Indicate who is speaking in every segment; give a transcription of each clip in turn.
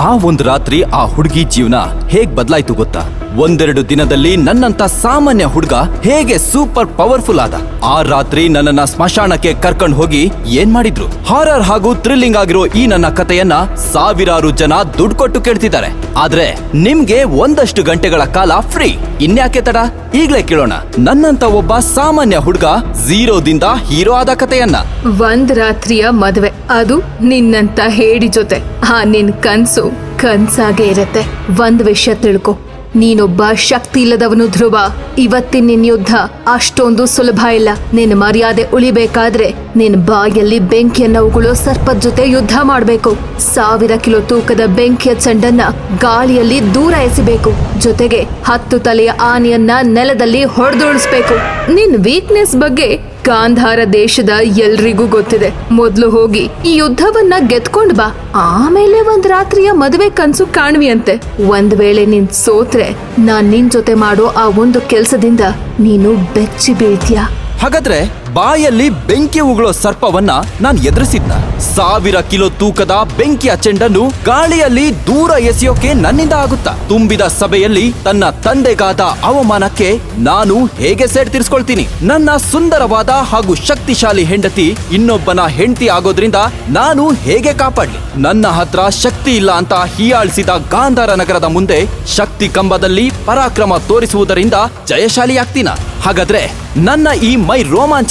Speaker 1: ಆ ಒಂದು ರಾತ್ರಿ ಆ ಹುಡುಗಿ ಜೀವನ ಹೇಗ್ ಬದಲಾಯ್ತು ಗೊತ್ತಾ? ಒಂದೆರಡು ದಿನದಲ್ಲಿ ನನ್ನಂತ ಸಾಮಾನ್ಯ ಹುಡುಗ ಹೇಗೆ ಸೂಪರ್ ಪವರ್ಫುಲ್ ಆದ? ಆ ರಾತ್ರಿ ನನ್ನನ್ನ ಸ್ಮಶಾನಕ್ಕೆ ಕರ್ಕೊಂಡು ಹೋಗಿ ಏನ್ ಮಾಡಿದ್ರು? ಹಾರರ್ ಹಾಗೂ ಥ್ರಿಲ್ಲಿಂಗ್ ಆಗಿರೋ ಈ ನನ್ನ ಕಥೆಯನ್ನ ಸಾವಿರಾರು ಜನ ದುಡ್ಡು ಕೊಟ್ಟು ಕೇಳ್ತಿದ್ದಾರೆ. ಆದ್ರೆ ನಿಮ್ಗೆ ಒಂದಷ್ಟು ಗಂಟೆಗಳ ಕಾಲ ಫ್ರೀ. ಇನ್ಯಾಕೆ ತಡ? ಈಗ್ಲೇ ಕೇಳೋಣ. ನನ್ನಂತ ಒಬ್ಬ ಸಾಮಾನ್ಯ ಹುಡುಗ ಝೀರೋದಿಂದ ಹೀರೋ ಆದ ಕಥೆಯನ್ನ.
Speaker 2: ಒಂದ್ ರಾತ್ರಿಯ ಮದುವೆ. ಅದು ನಿನ್ನಂತ ಹೇಳಿ ಜೊತೆ. ಆ ನಿನ್ ಕನ್ಸು ಕನ್ಸಾಗೆ ಇರತ್ತೆ. ಒಂದ್ ವಿಷಯ ತಿಳ್ಕೊ. ನೀನೊಬ್ಬ ಶಕ್ತಿ ಇಲ್ಲದವನು ಧ್ರುವ. ಇವತ್ತಿನ ನಿನ್ ಯುದ್ಧ ಅಷ್ಟೊಂದು ಸುಲಭ ಇಲ್ಲ. ನಿನ್ನ ಮರ್ಯಾದೆ ಉಳಿಬೇಕಾದ್ರೆ ನಿನ್ ಬಾಯಲ್ಲಿ ಬೆಂಕಿಯನ್ನ ಉಗುಳೋ ಸರ್ಪದ ಜೊತೆ ಯುದ್ಧ ಮಾಡಬೇಕು. ಸಾವಿರ ಕಿಲೋ ತೂಕದ ಬೆಂಕಿಯ ಚಂಡನ್ನ ಗಾಳಿಯಲ್ಲಿ ದೂರ ಎಸಿಬೇಕು. ಜೊತೆಗೆ ಹತ್ತು ತಲೆಯ ಆನೆಯನ್ನ ನೆಲದಲ್ಲಿ ಹೊಡೆದುಳಿಸ್ಬೇಕು. ನಿನ್ ವೀಕ್ನೆಸ್ ಬಗ್ಗೆ ಗಾಂಧಾರ ದೇಶದ ಎಲ್ರಿಗೂ ಗೊತ್ತಿದೆ. ಮೊದಲು ಹೋಗಿ ಈ ಯುದ್ಧವನ್ನ ಗೆದ್ಕೊಂಡ್ ಬಾ. ಆಮೇಲೆ ಒಂದ್ ರಾತ್ರಿಯ ಮದುವೆ ಕನ್ಸು ಕಾಣ್ವಿಯಂತೆ. ಒಂದ್ ವೇಳೆ ನಿನ್ ಸೋತ್ರೆ, ನಾನ್ ನಿನ್ ಜೊತೆ ಮಾಡೋ ಆ ಒಂದು ಕೆಲ್ಸದಿಂದ ನೀನು ಬೆಚ್ಚಿ ಬೀಳ್ತೀಯ?
Speaker 1: ಹಾಗಾದ್ರೆ ಬಾಯಲ್ಲಿ ಬೆಂಕಿ ಉಗುಳೋ ಸರ್ಪವನ್ನ ನಾನು ಎದುರಿಸಿದ್ನ. ಸಾವಿರ ಕಿಲೋ ತೂಕದ ಬೆಂಕಿಯ ಚೆಂಡನ್ನು ಗಾಳಿಯಲ್ಲಿ ದೂರ ಎಸೆಯೋಕೆ ನನ್ನಿಂದ ಆಗುತ್ತಾ? ತುಂಬಿದ ಸಭೆಯಲ್ಲಿ ತನ್ನ ತಂದೆಗಾದ ಅವಮಾನಕ್ಕೆ ನಾನು ಹೇಗೆ ಸೇಡ್ ತೀರ್ಸ್ಕೊಳ್ತೀನಿ? ನನ್ನ ಸುಂದರವಾದ ಹಾಗೂ ಶಕ್ತಿಶಾಲಿ ಹೆಂಡತಿ ಇನ್ನೊಬ್ಬನ ಹೆಂಡತಿ ಆಗೋದ್ರಿಂದ ನಾನು ಹೇಗೆ ಕಾಪಾಡ್ಲಿ? ನನ್ನ ಹತ್ರ ಶಕ್ತಿ ಇಲ್ಲ ಅಂತ ಹೀಯಾಳಿಸಿದ ಗಾಂಧಾರ ನಗರದ ಮುಂದೆ ಶಕ್ತಿ ಕಂಬದಲ್ಲಿ ಪರಾಕ್ರಮ ತೋರಿಸುವುದರಿಂದ ಜಯಶಾಲಿಯಾಗ್ತೀನ? ಹಾಗಾದ್ರೆ ನನ್ನ ಈ ಮೈ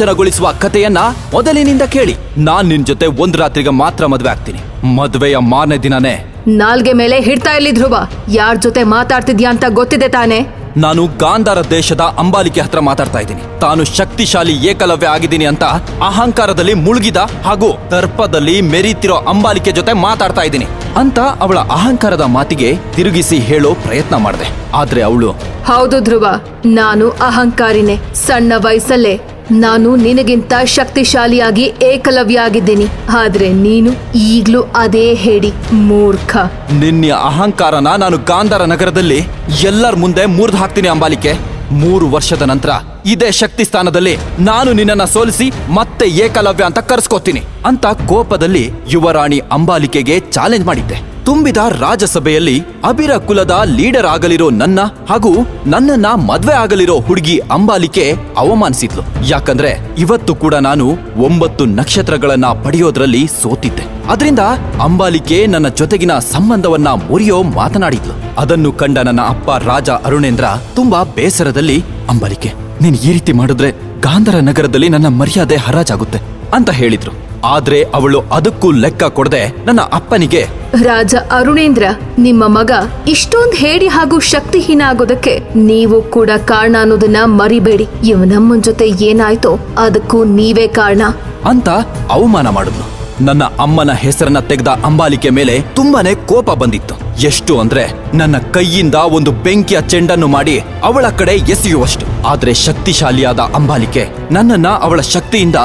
Speaker 1: ರೋಮಾಂಚನಗೊಳಿಸುವ ಕಥೆಯನ್ನ ಮೊದಲಿನಿಂದ ಕೇಳಿ. ನಾನ್ ನಿನ್ ಜೊತೆ ಒಂದ್ ರಾತ್ರಿಗೆ ಮಾತ್ರ ಮದ್ವೆ ಆಗ್ತೀನಿ. ಮದ್ವೆಯ ಮಾರನೇ ದಿನನೇ.
Speaker 2: ನಾಲ್ಗೆ ಮೇಲೆ ಹಿಡ್ತಾ ಇಲ್ಲಿ ಧ್ರುವ. ಯಾರ್ ಜೊತೆ ಮಾತಾಡ್ತಿದ್ಯಾ ಅಂತ ಗೊತ್ತಿದೆ ತಾನೆ.
Speaker 1: ನಾನು ಗಾಂಧಾರ ದೇಶದ ಅಂಬಾಲಿಕೆ ಹತ್ರ ಮಾತಾಡ್ತಾ ಇದ್ದೀನಿ. ತಾನು ಶಕ್ತಿಶಾಲಿ ಏಕಲವ್ಯ ಆಗಿದ್ದೀನಿ ಅಂತ ಅಹಂಕಾರದಲ್ಲಿ ಮುಳುಗಿದ ಹಾಗೂ ದರ್ಪದಲ್ಲಿ ಮೆರೀತಿರೋ ಅಂಬಾಲಿಕೆ ಜೊತೆ ಮಾತಾಡ್ತಾ ಇದ್ದೀನಿ ಅಂತ ಅವಳ ಅಹಂಕಾರದ ಮಾತಿಗೆ ತಿರುಗಿಸಿ ಹೇಳೋ ಪ್ರಯತ್ನ ಮಾಡಿದೆ. ಆದ್ರೆ ಅವಳು
Speaker 2: ಹೌದು ಧ್ರುವ. ನಾನು ಅಹಂಕಾರಿನೇ. ಸಣ್ಣ ವಯಸ್ಸಲ್ಲೇ. ನಾನು ನಿನಗಿಂತ ಶಕ್ತಿಶಾಲಿಯಾಗಿ ಏಕಲವ್ಯ ಆಗಿದ್ದೀನಿ ಆದ್ರೆ ನೀನು ಈಗ್ಲೂ ಅದೇ ಹೇಳಿ, ಮೂರ್ಖ.
Speaker 1: ನಿನ್ನ ಅಹಂಕಾರನ ನಾನು ಗಾಂಧಾರ ನಗರದಲ್ಲಿ ಎಲ್ಲರ ಮುಂದೆ ಮುರಿದು ಹಾಕ್ತೀನಿ ಅಂಬಾಲಿಕೆ. ಮೂರು ವರ್ಷದ ನಂತರ ಇದೇ ಶಕ್ತಿ ಸ್ಥಾನದಲ್ಲಿ ನಾನು ನಿನ್ನನ್ನ ಸೋಲಿಸಿ ಮತ್ತೆ ಏಕಲವ್ಯ ಅಂತ ಕರೆಸ್ಕೋತೀನಿ ಅಂತ ಕೋಪದಲ್ಲಿ ಯುವರಾಣಿ ಅಂಬಾಲಿಕೆಗೆ ಚಾಲೆಂಜ್ ಮಾಡಿದ್ದೆ. ತುಂಬಿದ ರಾಜಸಭೆಯಲ್ಲಿ ಅಬಿರ ಕುಲದ ಲೀಡರ್ ಆಗಲಿರೋ ನನ್ನ ಹಾಗೂ ನನ್ನನ್ನ ಮದ್ವೆ ಆಗಲಿರೋ ಹುಡುಗಿ ಅಂಬಾಲಿಕೆ ಅವಮಾನಿಸಿದ್ಲು. ಯಾಕಂದ್ರೆ ಇವತ್ತು ಕೂಡ ನಾನು ಒಂಬತ್ತು ನಕ್ಷತ್ರಗಳನ್ನ ಪಡೆಯೋದ್ರಲ್ಲಿ ಸೋತಿದ್ದೆ. ಅದರಿಂದ ಅಂಬಾಲಿಕೆ ನನ್ನ ಜೊತೆಗಿನ ಸಂಬಂಧವನ್ನ ಮುರಿಯೋ ಮಾತನಾಡಿದ್ಲು. ಅದನ್ನು ಕಂಡ ನನ್ನ ಅಪ್ಪ ರಾಜ ಅರುಣೇಂದ್ರ ತುಂಬಾ ಬೇಸರದಲ್ಲಿ ಅಂಬಾಲಿಕೆ ನೀನ್ ಈ ರೀತಿ ಮಾಡಿದ್ರೆ ಗಾಂಧರ ನಗರದಲ್ಲಿ ನನ್ನ ಮರ್ಯಾದೆ ಹರಾಜಾಗುತ್ತೆ ಅಂತ ಹೇಳಿದ್ರು. ಆದ್ರೆ ಅವಳು ಅದಕ್ಕೂ ಲೆಕ್ಕ ಕೊಡದೆ ನನ್ನ ಅಪ್ಪನಿಗೆ.
Speaker 2: ರಾಜ ಅರುಣೇಂದ್ರ ನಿಮ್ಮ ಮಗ ಇಷ್ಟೊಂದ್ ಹೇಡಿ ಹಾಗೂ ಶಕ್ತಿಹೀನ ಆಗೋದಕ್ಕೆ ನೀವು ಕೂಡ ಕಾರಣ ಅನ್ನೋದನ್ನ ಮರಿಬೇಡಿ. ಇವ್ ನಮ್ಮನ್ ಜೊತೆ ಏನಾಯ್ತೋ ಅದಕ್ಕೂ ನೀವೇ ಕಾರಣ.
Speaker 1: ಅಂತ ಅವಮಾನ ಮಾಡಿದ್ಲು. ನನ್ನ ಅಮ್ಮನ ಹೆಸರನ್ನ ತೆಗೆದ ಅಂಬಾಲಿಕೆ ಮೇಲೆ ತುಂಬಾನೇ ಕೋಪ ಬಂದಿತ್ತು. ಎಷ್ಟು ಅಂದ್ರೆ ನನ್ನ ಕೈಯಿಂದ ಒಂದು ಬೆಂಕಿಯ ಚೆಂಡನ್ನು ಮಾಡಿ ಅವಳ ಕಡೆ ಎಸೆಯುವಷ್ಟು. ಆದ್ರೆ ಶಕ್ತಿಶಾಲಿಯಾದ ಅಂಬಾಲಿಕೆ ನನ್ನನ್ನ ಅವಳ ಶಕ್ತಿಯಿಂದ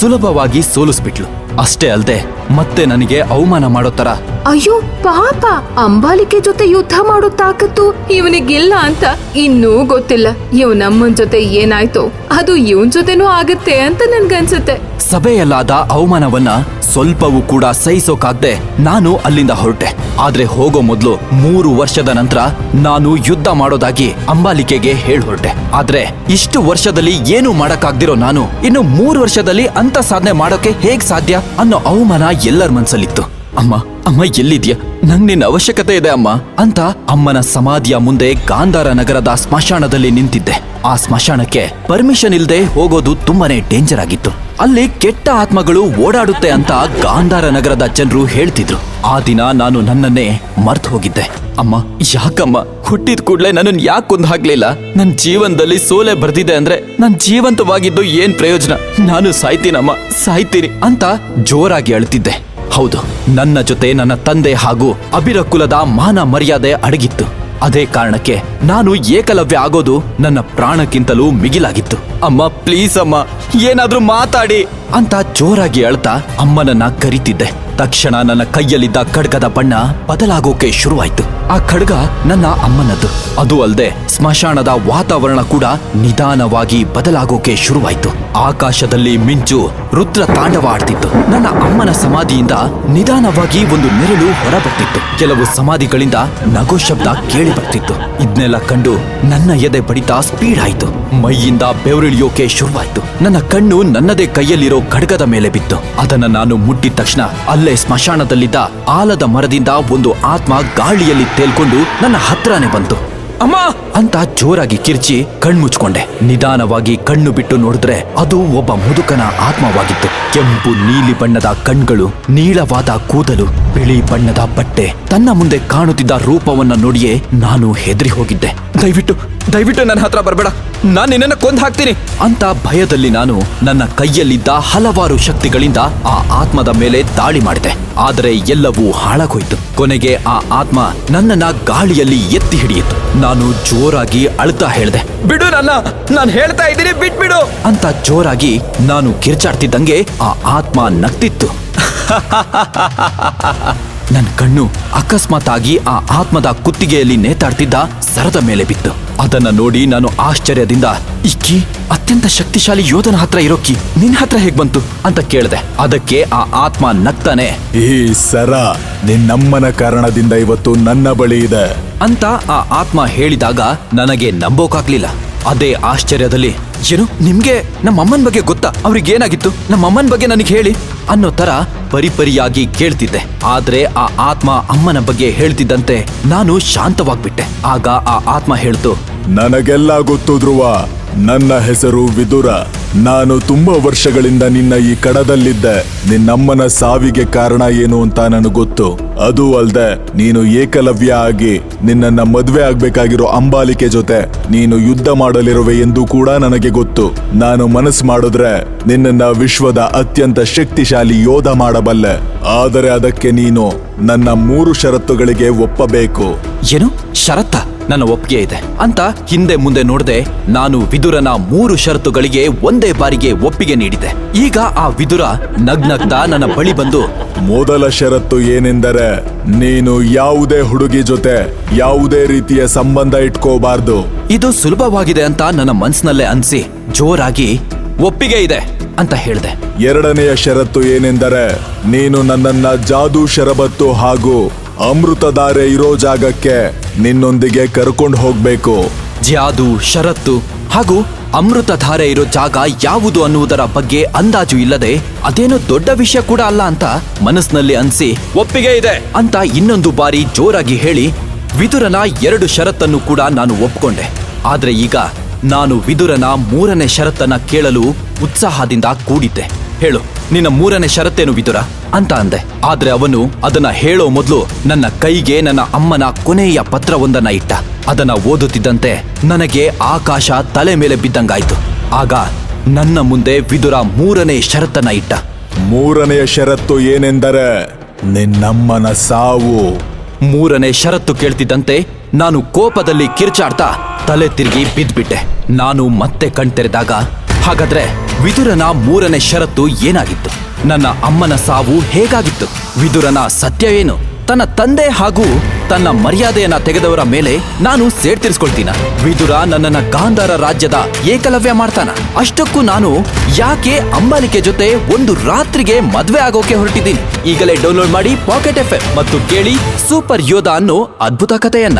Speaker 1: ಸುಲಭವಾಗಿ ಸೋಲಿಸ್ಬಿಟ್ಲು. ಅಷ್ಟೇ ಅಲ್ದೆ ಮತ್ತೆ ನನಗೆ ಅವಮಾನ ಮಾಡೋ ತರ
Speaker 2: ಅಯ್ಯೋ ಪಾಪ. ಅಂಬಾಲಿಕೆ ಜೊತೆ ಯುದ್ಧ ಮಾಡೋ ತಾಕತ್ತು ಇವನಿಗಿಲ್ಲ ಅಂತ ಇನ್ನೂ ಗೊತ್ತಿಲ್ಲ. ಇವ್ ನಮ್ಮನ್ ಜೊತೆ ಏನಾಯ್ತು? ಅದು ಇವನ್ ಜೊತೆನೂ ಆಗತ್ತೆ ಅಂತ ನನ್ಗನ್ಸುತ್ತೆ.
Speaker 1: ಸಭೆಯಲ್ಲಾದ ಅವಮಾನವನ್ನ ಸ್ವಲ್ಪವೂ ಕೂಡ ಸಹಿಸೋಕಾಗ್ದೆ ನಾನು ಅಲ್ಲಿಂದ ಹೊರಟೆ. ಆದ್ರೆ ಹೋಗೋ ಮೊದ್ಲು ಮೂರು ವರ್ಷದ ನಂತರ ನಾನು ಯುದ್ಧ ಮಾಡೋದಾಗಿ ಅಂಬಾಲಿಕೆಗೆ ಹೇಳ್ ಹೊರಟೆ ಆದ್ರೆ ಇಷ್ಟು ವರ್ಷದಲ್ಲಿ ಏನು ಮಾಡಕ್ಕಾಗ್ದಿರೋ ನಾನು ಇನ್ನು ಮೂರು ವರ್ಷದಲ್ಲಿ ಅಂತ ಸಾಧನೆ ಮಾಡೋಕೆ ಹೇಗ್ ಸಾಧ್ಯ ಅನ್ನೋ ಅವಮಾನ ಎಲ್ಲರ ಮನ್ಸಲ್ಲಿತ್ತು. ಅಮ್ಮ ಅಮ್ಮ, ಎಲ್ಲಿದ್ಯಾ? ನಂಗ್ ನಿನ್ನ ಅವಶ್ಯಕತೆ ಇದೆ ಅಮ್ಮ. ಅಂತ ಅಮ್ಮನ ಸಮಾಧಿಯ ಮುಂದೆ ಗಾಂಧಾರ ನಗರದ ಸ್ಮಶಾನದಲ್ಲಿ ನಿಂತಿದ್ದೆ. ಆ ಸ್ಮಶಾನಕ್ಕೆ ಪರ್ಮಿಷನ್ ಇಲ್ಲದೆ ಹೋಗೋದು ತುಂಬಾನೇ ಡೇಂಜರ್ ಆಗಿತ್ತು. ಅಲ್ಲಿ ಕೆಟ್ಟ ಆತ್ಮಗಳು ಓಡಾಡುತ್ತೆ ಅಂತ ಗಾಂಧಾರ ನಗರದ ಜನರು ಹೇಳ್ತಿದ್ರು. ಆ ದಿನ ನಾನು ನನ್ನನ್ನೇ ಮರ್ತು ಹೋಗಿದ್ದೆ. ಅಮ್ಮ, ಯಾಕಮ್ಮ? ಹುಟ್ಟಿದ ಕೂಡಲೇ ನನ್ನನ್ನು ಯಾಕೆ ಕೊಂದು ಹಾಕ್ಲಿಲ್ಲ? ನನ್ನ ಜೀವನದಲ್ಲಿ ಸೋಲೆ ಬರ್ದಿದೆ ಅಂದ್ರೆ ನನ್ನ ಜೀವಂತವಾಗಿದ್ದು ಏನ್ ಪ್ರಯೋಜನ? ನಾನು ಸಾಯ್ತೀನಮ್ಮ, ಸಾಯ್ತೀನಿ ಅಂತ ಜೋರಾಗಿ ಅಳ್ತಿದ್ದೆ. ಹೌದು, ನನ್ನ ಜೊತೆ ನನ್ನ ತಂದೆ ಹಾಗೂ ಅಭಿರಕುಲದ ಮಾನ ಮರ್ಯಾದೆ ಅಡಗಿತ್ತು. ಅದೇ ಕಾರಣಕ್ಕೆ ನಾನು ಏಕಲವ್ಯ ಆಗೋದು ನನ್ನ ಪ್ರಾಣಕ್ಕಿಂತಲೂ ಮಿಗಿಲಾಗಿತ್ತು. ಅಮ್ಮ ಪ್ಲೀಸ್ ಅಮ್ಮ, ಏನಾದ್ರೂ ಮಾತಾಡಿ ಅಂತ ಜೋರಾಗಿ ಅಳ್ತಾ ಅಮ್ಮನನ್ನ ಕರಿತಿದ್ದೆ. ತಕ್ಷಣ ನನ್ನ ಕೈಯಲ್ಲಿದ್ದ ಖಡ್ಗದ ಬಣ್ಣ ಬದಲಾಗೋಕೆ ಶುರುವಾಯ್ತು. ಆ ಖಡ್ಗ ನನ್ನ ಅಮ್ಮನದ್ದು. ಅದು ಅಲ್ಲದೆ ಸ್ಮಶಾನದ ವಾತಾವರಣ ಕೂಡ ನಿಧಾನವಾಗಿ ಬದಲಾಗೋಕೆ ಶುರುವಾಯ್ತು. ಆಕಾಶದಲ್ಲಿ ಮಿಂಚು ರುದ್ರ ತಾಂಡವ ಆಡ್ತಿತ್ತು ನನ್ನ ಅಮ್ಮನ ಸಮಾಧಿಯಿಂದ ನಿಧಾನವಾಗಿ ಒಂದು ನೆರಳು ಹೊರಬರ್ತಿತ್ತು. ಕೆಲವು ಸಮಾಧಿಗಳಿಂದ ನಗೋ ಶಬ್ದ ಕೇಳಿ ಬರ್ತಿತ್ತು ಇದನ್ನೆಲ್ಲ ಕಂಡು ನನ್ನ ಎದೆ ಬಡಿತ ಸ್ಪೀಡ್ ಆಯ್ತು. ಮೈಯಿಂದ ಬೆವರಿಳಿಯೋಕೆ ಶುರುವಾಯ್ತು. ನನ್ನ ಕಣ್ಣು ನನ್ನದೇ ಕೈಯಲ್ಲಿರೋ ಖಡ್ಗದ ಮೇಲೆ ಬಿತ್ತು. ಅದನ್ನ ನಾನು ಮುಟ್ಟಿದ ತಕ್ಷಣ ಅಲ್ಲೇ ಸ್ಮಶಾನದಲ್ಲಿದ್ದ ಆಲದ ಮರದಿಂದ ಒಂದು ಆತ್ಮ ಗಾಳಿಯಲ್ಲಿ ತೇಲ್ಕೊಂಡು ನನ್ನ ಹತ್ರನೇ ಬಂತು. ಅಮ್ಮ! ಅಂತ ಜೋರಾಗಿ ಕಿರ್ಚಿ ಕಣ್ಮುಚ್ಕೊಂಡೆ ನಿಧಾನವಾಗಿ ಕಣ್ಣು ಬಿಟ್ಟು ನೋಡಿದ್ರೆ ಅದು ಒಬ್ಬ ಮುದುಕನ ಆತ್ಮವಾಗಿತ್ತು. ಕೆಂಪು ನೀಲಿ ಬಣ್ಣದ ಕಣ್ಗಳು ನೀಳವಾದ ಕೂದಲು ಬಿಳಿ ಬಣ್ಣದ ಬಟ್ಟೆ. ತನ್ನ ಮುಂದೆ ಕಾಣುತ್ತಿದ್ದ ರೂಪವನ್ನ ನೋಡಿಯೇ ನಾನು ಹೆದರಿ ಹೋಗಿದ್ದೆ. ದಯವಿಟ್ಟು ದಯವಿಟ್ಟು ನನ್ನ ಹತ್ರ ಬರಬೇಡ. ನಾನು ನಿನ್ನನ್ನು ಕೊಂದು ಹಾಕ್ತೀನಿ. ಅಂತ ಭಯದಲ್ಲಿ ನಾನು ನನ್ನ ಕೈಯಲ್ಲಿದ್ದ ಹಲವಾರು ಶಕ್ತಿಗಳಿಂದ ಆ ಆತ್ಮದ ಮೇಲೆ ದಾಳಿ ಮಾಡಿದೆ. ಆದರೆ ಎಲ್ಲವೂ ಹಾಳಾಗೋಯ್ತು. ಕೊನೆಗೆ ಆ ಆತ್ಮ ನನ್ನನ್ನ ಗಾಳಿಯಲ್ಲಿ ಎತ್ತಿ ಹಿಡಿಯಿತು. ನಾನು ಜೋರಾಗಿ ಅಳ್ತಾ ಹೇಳ್ದೆ, ಬಿಡು ನನ್ನ, ನಾನು ಹೇಳ್ತಾ ಇದ್ದೀನಿ, ಬಿಟ್ಬಿಡು. ಅಂತ ಜೋರಾಗಿ ನಾನು ಕಿರ್ಚಾಡ್ತಿದ್ದಂಗೆ ಆ ಆತ್ಮ ನಗ್ತಿತ್ತು. ನನ್ನ ಕಣ್ಣು ಅಕಸ್ಮಾತ್ ಆಗಿ ಆ ಆತ್ಮದ ಕುತ್ತಿಗೆಯಲ್ಲಿ ನೇತಾಡ್ತಿದ್ದ ಸರದ ಮೇಲೆ ಬಿತ್ತು. ಅದನ್ನ ನೋಡಿ ನಾನು ಆಶ್ಚರ್ಯದಿಂದ ಇಕ್ಕಿ ಅತ್ಯಂತ ಶಕ್ತಿಶಾಲಿ ಯೋಧನ ಹತ್ರ ಇರೋಕ್ಕಿ ನಿನ್ ಹತ್ರ ಹೇಗ್ ಬಂತು ಅಂತ ಕೇಳಿದೆ. ಅದಕ್ಕೆ ಆ ಆತ್ಮ ನಗ್ತಾನೆ.
Speaker 3: ಈ ಸರ ನಿನ್ನಮ್ಮನ ಕಾರಣದಿಂದ ಇವತ್ತು ನನ್ನ ಬಳಿ ಇದೆ.
Speaker 1: ಅಂತ ಆ ಆತ್ಮ ಹೇಳಿದಾಗ ನನಗೆ ನಂಬೋಕಾಗ್ಲಿಲ್ಲ. ಅದೇ ಆಶ್ಚರ್ಯದಲ್ಲಿ ಏನು? ನಿಮ್ಗೆ ನಮ್ಮಮ್ಮನ ಬಗ್ಗೆ ಗೊತ್ತಾ? ಅವ್ರಿಗೆ ಏನಾಗಿತ್ತು? ನಮ್ಮಮ್ಮನ ಬಗ್ಗೆ ನನಗೆ ಹೇಳಿ. ಅನ್ನೋ ತರ ಪರಿಪರಿಯಾಗಿ ಕೇಳ್ತಿದ್ದೆ. ಆದ್ರೆ ಆ ಆತ್ಮ ಅಮ್ಮನ ಬಗ್ಗೆ ಹೇಳ್ತಿದ್ದಂತೆ ನಾನು ಶಾಂತವಾಗ್ಬಿಟ್ಟೆ. ಆಗ ಆ ಆತ್ಮ ಹೇಳ್ತು,
Speaker 3: ನನಗೆಲ್ಲ ಗೊತ್ತು ಧ್ರುವ. ನನ್ನ ಹೆಸರು ವಿದುರ. ನಾನು ತುಂಬಾ ವರ್ಷಗಳಿಂದ ನಿನ್ನ ಈ ಕಡದಲ್ಲಿದ್ದೆ. ನಿನ್ನಮ್ಮನ ಸಾವಿಗೆ ಕಾರಣ ಏನು ಅಂತ ನನಗೆ ಗೊತ್ತು ಅದು ಅಲ್ದೆ, ನೀನು ಏಕಲವ್ಯ ಆಗಿ, ನಿನ್ನನ್ನ ಮದ್ವೆ ಆಗ್ಬೇಕಾಗಿರೋ ಅಂಬಾಲಿಕೆ ಜೊತೆ ನೀನು ಯುದ್ಧ ಮಾಡಲಿರುವೆ ಎಂದು ಕೂಡ ನನಗೆ ಗೊತ್ತು. ನಾನು ಮನಸ್ಸು ಮಾಡಿದ್ರೆ ನಿನ್ನನ್ನ ವಿಶ್ವದ ಅತ್ಯಂತ ಶಕ್ತಿಶಾಲಿ ಯೋಧ ಮಾಡಬಲ್ಲೆ. ಆದರೆ ಅದಕ್ಕೆ ನೀನು ನನ್ನ ಮೂರು ಷರತ್ತುಗಳಿಗೆ ಒಪ್ಪಬೇಕು.
Speaker 1: ಏನು? ಷರತ್ತ? ನನ್ನ ಒಪ್ಪಿಗೆ ಇದೆ. ಅಂತ ಹಿಂದೆ ಮುಂದೆ ನೋಡದೆ ನಾನು ವಿದುರನ ಮೂರು ಷರತ್ತುಗಳಿಗೆ ಒಂದೇ ಬಾರಿಗೆ ಒಪ್ಪಿಗೆ ನೀಡಿದೆ ಈಗ ಆ ವಿದುರ ನಗ್ನಗ್ತಾ ನನ್ನ ಬಳಿ ಬಂದು
Speaker 3: ಮೊದಲ ಷರತ್ತು ಏನೆಂದರೆ ನೀನು ಯಾವುದೇ ಹುಡುಗಿ ಜೊತೆ ಯಾವುದೇ ರೀತಿಯ ಸಂಬಂಧ ಇಟ್ಕೋಬಾರ್ದು.
Speaker 1: ಇದು ಸುಲಭವಾಗಿದೆ ಅಂತ ನನ್ನ ಮನ್ಸಿನಲ್ಲೇ ಅನ್ಸಿ ಜೋರಾಗಿ ಒಪ್ಪಿಗೆ ಇದೆ ಅಂತ ಹೇಳಿದೆ.
Speaker 3: ಎರಡನೆಯ ಷರತ್ತು ಏನೆಂದರೆ ನೀನು ನನ್ನನ್ನ ಜಾದೂ ಶರಬತ್ತು ಹಾಗೂ ಅಮೃತಧಾರೆ ಇರೋ ಜಾಗಕ್ಕೆ ನಿನ್ನೊಂದಿಗೆ ಕರ್ಕೊಂಡು ಹೋಗ್ಬೇಕು.
Speaker 1: ಜಾದು ಷರತ್ತು ಹಾಗೂ ಅಮೃತಧಾರೆ ಇರೋ ಜಾಗ ಯಾವುದು ಅನ್ನುವುದರ ಬಗ್ಗೆ ಅಂದಾಜು ಇಲ್ಲದೆ ಅದೇನೋ ದೊಡ್ಡ ವಿಷಯ ಕೂಡ ಅಲ್ಲ ಅಂತ ಮನಸ್ಸಿನಲ್ಲಿ ಅನ್ಸಿ ಒಪ್ಪಿಗೆ ಇದೆ ಅಂತ ಇನ್ನೊಂದು ಬಾರಿ ಜೋರಾಗಿ ಹೇಳಿ ವಿದುರನ ಎರಡು ಷರತ್ತನ್ನು ಕೂಡ ನಾನು ಒಪ್ಕೊಂಡೆ. ಆದ್ರೆ ಈಗ ನಾನು ವಿದುರನ ಮೂರನೇ ಷರತ್ತನ್ನ ಕೇಳಲು ಉತ್ಸಾಹದಿಂದ ಕೂಡಿದ್ದೆ. ಹೇಳು. ನಿನ್ನ ಮೂರನೇ ಷರತ್ತೇನು ವಿದುರ? ಅಂತ ಅಂದೆ. ಆದ್ರೆ ಅವನು ಅದನ್ನ ಹೇಳೋ ಮೊದಲು ನನ್ನ ಕೈಗೆ ನನ್ನ ಅಮ್ಮನ ಕೊನೆಯ ಪತ್ರವೊಂದನ್ನ ಇಟ್ಟ. ಅದನ್ನ ಓದುತ್ತಿದ್ದಂತೆ ನನಗೆ ಆಕಾಶ ತಲೆ ಮೇಲೆ ಬಿದ್ದಂಗಾಯ್ತು. ಆಗ ನನ್ನ ಮುಂದೆ ವಿದುರ ಮೂರನೇ ಷರತ್ತನ್ನ ಇಟ್ಟ.
Speaker 3: ಮೂರನೆಯ ಷರತ್ತು ಏನೆಂದರೆ ನಿನ್ನಮ್ಮನ ಸಾವು.
Speaker 1: ಮೂರನೇ ಷರತ್ತು ಕೇಳ್ತಿದ್ದಂತೆ ನಾನು ಕೋಪದಲ್ಲಿ ಕಿರ್ಚಾಡ್ತಾ ತಲೆ ತಿರುಗಿ ಬಿದ್ಬಿಟ್ಟೆ. ನಾನು ಮತ್ತೆ ಕಣ್ತೆರೆದಾಗ ಹಾಗಾದ್ರೆ ವಿದುರನ ಮೂರನೇ ಷರತ್ತು ಏನಾಗಿತ್ತು? ನನ್ನ ಅಮ್ಮನ ಸಾವು ಹೇಗಾಗಿತ್ತು? ವಿದುರನ ಸತ್ಯ ಏನು? ತನ್ನ ತಂದೆ ಹಾಗೂ ತನ್ನ ಮರ್ಯಾದೆಯನ್ನ ತೆಗೆದವರ ಮೇಲೆ ನಾನು ಸೇಡ್ತಿರ್ಸ್ಕೊಳ್ತೀನ ವಿದುರ ನನ್ನನ್ನ ಗಾಂಧಾರ ರಾಜ್ಯದ ಏಕಲವ್ಯ ಮಾಡ್ತಾನ. ಅಷ್ಟಕ್ಕೂ ನಾನು ಯಾಕೆ ಅಂಬಾಲಿಕೆ ಜೊತೆ ಒಂದು ರಾತ್ರಿಗೆ ಮದ್ವೆ ಆಗೋಕೆ ಹೊರಟಿದ್ದೀನಿ? ಈಗಲೇ ಡೌನ್ಲೋಡ್ ಮಾಡಿ ಪಾಕೆಟ್ ಎಫ್ ಮತ್ತು ಕೇಳಿ ಸೂಪರ್ ಯೋಧ ಅನ್ನೋ ಅದ್ಭುತ ಕಥೆಯನ್ನ.